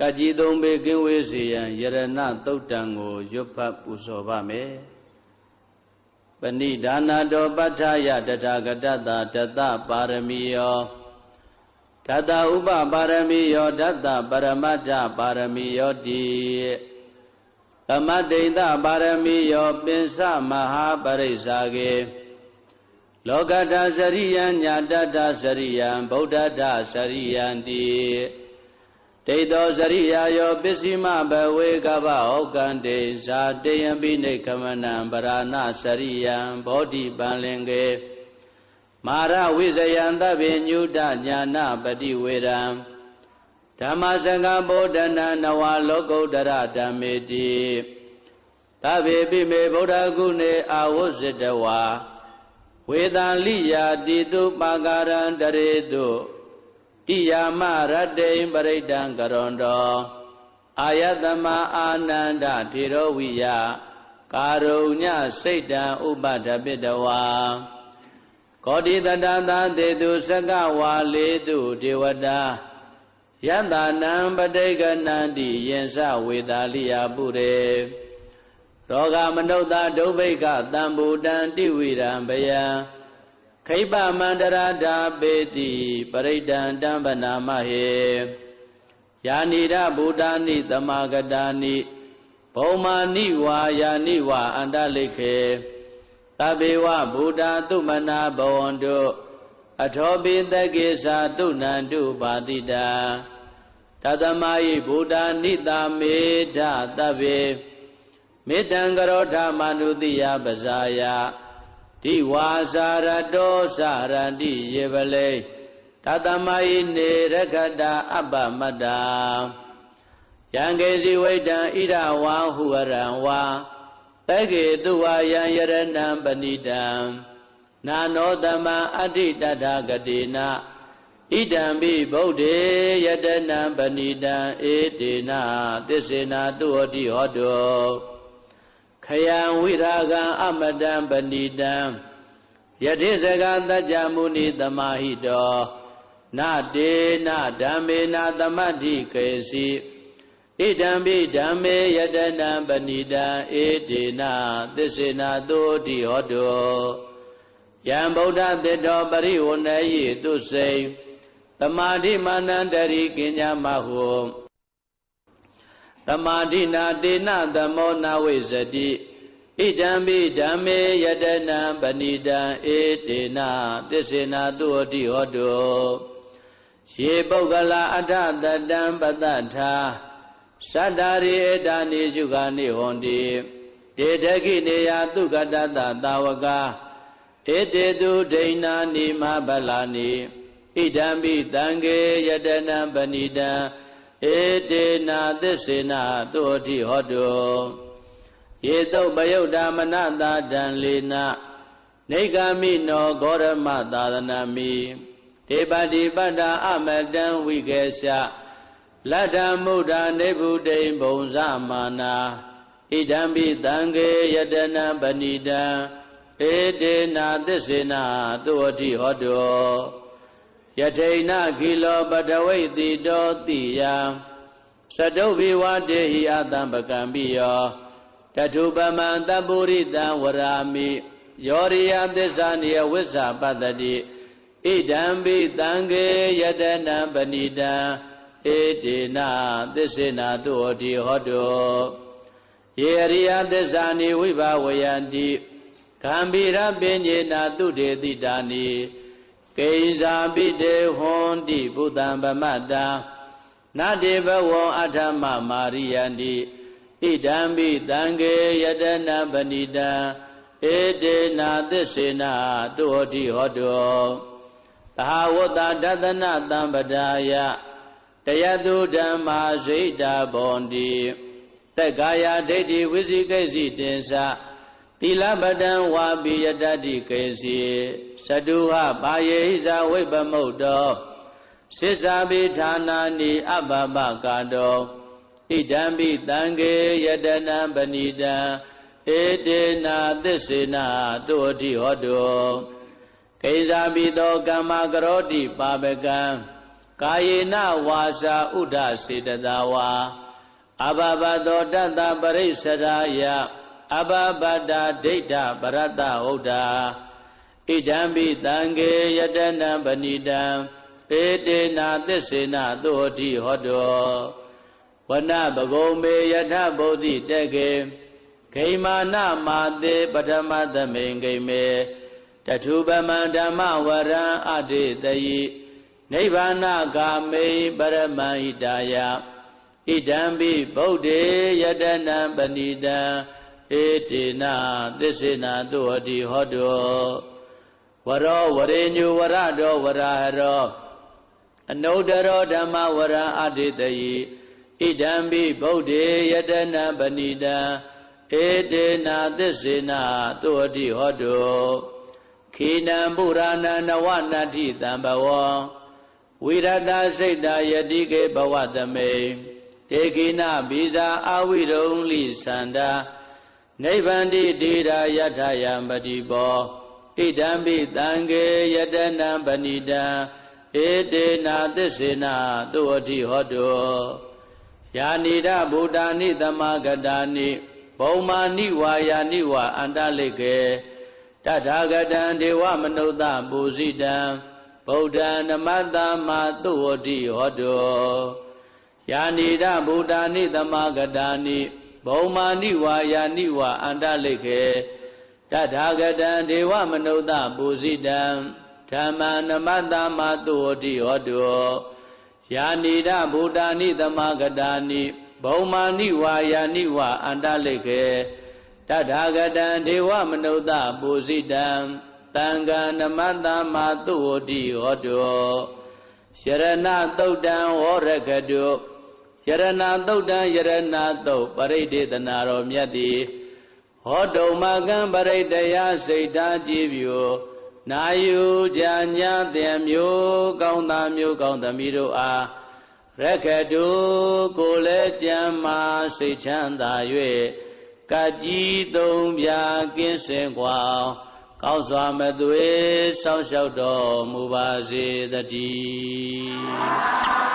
ကကြီးသုံးပေကင်းဝေးစေရန်ယရဏသုတ်တံကိုရွတ်ဖတ်ပူဇော်ပါမယ်ပဏိဒါနာတော်ပဋ္ဌာယတထာဂတတတတပါရမီယောတတဥပပါရမီယောတတပရမတ္ထပါရမီယောတိသမတ္တိတပါရမီယောပင်စမဟာပရိစ္ဆာကေလောကတစရိယံညာတတစရိယံဗုဒ္ဓတစရိယံတိ ဒိဋ္ဌောစရိယာယောပစ္စည်းမဘဝေကဗဟောကံတေဇာတေယံပိနေကမနံပရာဏစရိယံဘောဓိပံလင်ကေမာရဝိဇယံသဗ္ဗညုတညာနာပတိဝေရံဓမ္မစကဗောဓနာနဝလောကုတ္တရဓမ္မေတိသဗ္ဗေပိမေဗုဒ္ဓဂုဏေအာဝုဇတဝါဝေတံလိယာတိတုပါကာရံတရေတု တိယာမရတ္တိပရိဒံကရွန်တောအာယတမအာနန္ဒထေရဝိယကာရုညစိတ်တံဥပဒပိတဝါကောတိတတသာတေတုစကဝါလေတုဒေဝတာယတနံပဋိကနန္တိယင်္စဝေတာလိယပုရေရောဂမနုဿဒုဗိကတံဘူတံတိဝိရံဘယံ ခိပမန္တရာဓာပေတိပရိဒံတံပနာမဟေယာနိရဗုဒ္ဓာနိတမဂတာနိဘုံမာနိဝါယာနိဝါအန္တလိခေတဘေဝဗုဒ္ဓသုမနာဘဝန္တုအထောပိတကေသာတုဏန္တုပါတိတာတသမယိဗုဒ္ဓနိတာမေဓတဗေမေတံကရောဓမနုတိယပဇာယ တိဝါစာရတောစရတိယေပလေတသမယိနေရခတာအပ္ပမတ္တာယံကေစီဝိတံဣရဝါဟုရံဝါတကေတုဝါယံယရဏံပဏိတံနာနောတမံအဋ္ဌိတထာဂတိနာဣဒံပိဗုဒ္ဓေယတနံပဏိတံဧတေနာသစ္စေနာတုဟောတိဟောတောခ ယံဝိရာဂံအမတံပဏိတံယတိစကတัจ jা မုနိသမာဟိတောနတေနဓမ္မေနသမတ္ထိကေစီဣဒံပိဓမ္မေယတနံပဏိတံဧတေနာသစ္စေနာတုတိဟောတောယံဗုဒ္ဓတေတောပရိဝဏယေတုစိံတမာတိမာနန္တရိကိညာမဟု တမာတိနာတေနသမောနာဝိဇတိဣဒံပိဓမ္မေယတနံပဏိတံဧတေနသစ္စေနာတုဟတိဟောတုယေပုဂ္ဂလာအထတတံပတ္ထာသတ္တာရိဧတာနိစုခာနိဟောတိတေတခိနေယသုကတတသာဝကာဧတေတုဒိဏာနိမဗလာနိဣဒံပိတံကေယတနံပဏိတံ ဧတေနာသစ္စေနာတုဟတိဟောတုယေတုပယုတ်တာမနတာတံလေနနေဂမိနောဂောရမသာသနာမိဒေပတိပတ္တာအမတံဝိကေရှလတ္တမုဒ္ဒနေဗုဒိံဘုံဇမာနာဣဒံပိတံကေယတနာပဏိတံဧတေနာသစ္စေနာသုဝတိဟောတော ယထိဏခိလောပတဝိတိတောတိယသတုဘိဝတေဟိအတံပကံပိယောတထုပမံတပုရိတံဝရာမိယောရိယသစ္စာနိယဝိဇ္ဇာပတ္တိဣဒံပိတံကေယတနံပဏိတံဧတေနာသစ္စေနာတုဟောတိဟောတောယေရိယသစ္စာနိဝိဘဝယန္တိကံဗိရပင်ညေနာတုတေတိတာနိ ကိဉ္စာပိတေဟွန်တိဘုဒ္ဓံဗမတ္တာနတေဘဝံအထမမာရိယန္တိဣဒံပိတံကေယတနာပဏိတံဧတေနာသစ္စေနာတုဟောတိဟောတောသဟာဝတ္တဒသနတံပဒါယတယတုဓမ္မာဇိတာဘောန္တိတက်ကာယဒိဋ္ဌိဝိသိကိစီတင်္စ သီလပတံဝါပိယတတိကေစီသတုဟပါယေဟိဇာဝိပမုတ်တောစိစ္ဆာပိဌာနာနိအပပကာတောဣဒံပိတံကေယတနံပဏိတံဧတေနာသစ္စေနာတုအတိဟောတုကိဇာပိသောကမ္မကရောတိပါပကံကာယေနဝါစာဥဒစေတသာဝါအဘဘတောတတ္တပရိစ္ဆရာယ အဘဘတာဒိဋ္ဌပရတ္တဟုတ်တာဣဒံပိတံကေယတနံပဏိတံဧတေနာသစ္စေနသုဟတိဟောတောဝနပဂုံမေယထဗုဒ္ဓိတက်ကေဂိမာနမာတေပထမသမိန်ဂိမေတထုပမံဓမ္မဝရံအတေတယိနိဗ္ဗာနဂာမေပရမဟိတာယဣဒံပိဗုဒ္ဓေယတနံပဏိတံ ဧတေနာသစ္စေနာတုဟတိဟောတောဝရောဝရေညုဝရတောဝရဟရောအနုတရောဓမ္မဝရံအတေတယိဣဒံပိဗုဒ္ဓေယတနံပဏိတံဧတေနာသစ္စေနာတုဟတိဟောတောခေနံပုရာဏနဝနတ္ထိတံဘဝံဝိရတစိတ်တာယတိကေဘဝတမေတေကိနဘိဇာအဝိရုံလိသန္တာ နိဗ္ဗန္တိတိရာယထယံပတိဘောဣဒံပိတံကေယတနံပဏိတံဧတေနာသစ္စေနာတုအတိဟောတောယာနိဒဗုဒ္ဓာနိသမဂတာနိဘုံမာနိဝါယာနိဝါအန္တလိကေတထာဂတံဒေဝမနုဿပူဇိတံဗုဒ္ဓံနမတ္တမသုဝတိဟောတောယာနိဒဗုဒ္ဓာနိသမဂတာနိ ဘုံမာနိဝါယာနိဝါအန္တလိခေတထာဂတံဒေဝမနုဿပူဇိတံဓမ္မနမတ္တမသုဝတိဟောတောယာနိဒဗုဒ္ဓာနိသမဂတာနိဘုံမာနိဝါယာနိဝါအန္တလိခေတထာဂတံဒေဝမနုဿပူဇိတံတံဃာနမတ္တမသုဝတိဟောတောယရဏသုတ်တံဝရကတု ယရဏသုတ်တံယရဏသုတ်ပရိဒေသနာတော်မြတ်သည်ဟောတုံမကံပရိတယစိတ်ဓာကြည်ပြုနာယူကြညာတေမျိုးကောင်းသားမျိုးကောင်းသမီးတို့အားရခတုကိုလည်းကြံမာစိတ်ချမ်းသာ၍ကကြီးသုံးပြာကင်းစင်ကွာကောင်းစွာမသွေးစောင့်ရှောက်တော်မူပါစေတည်း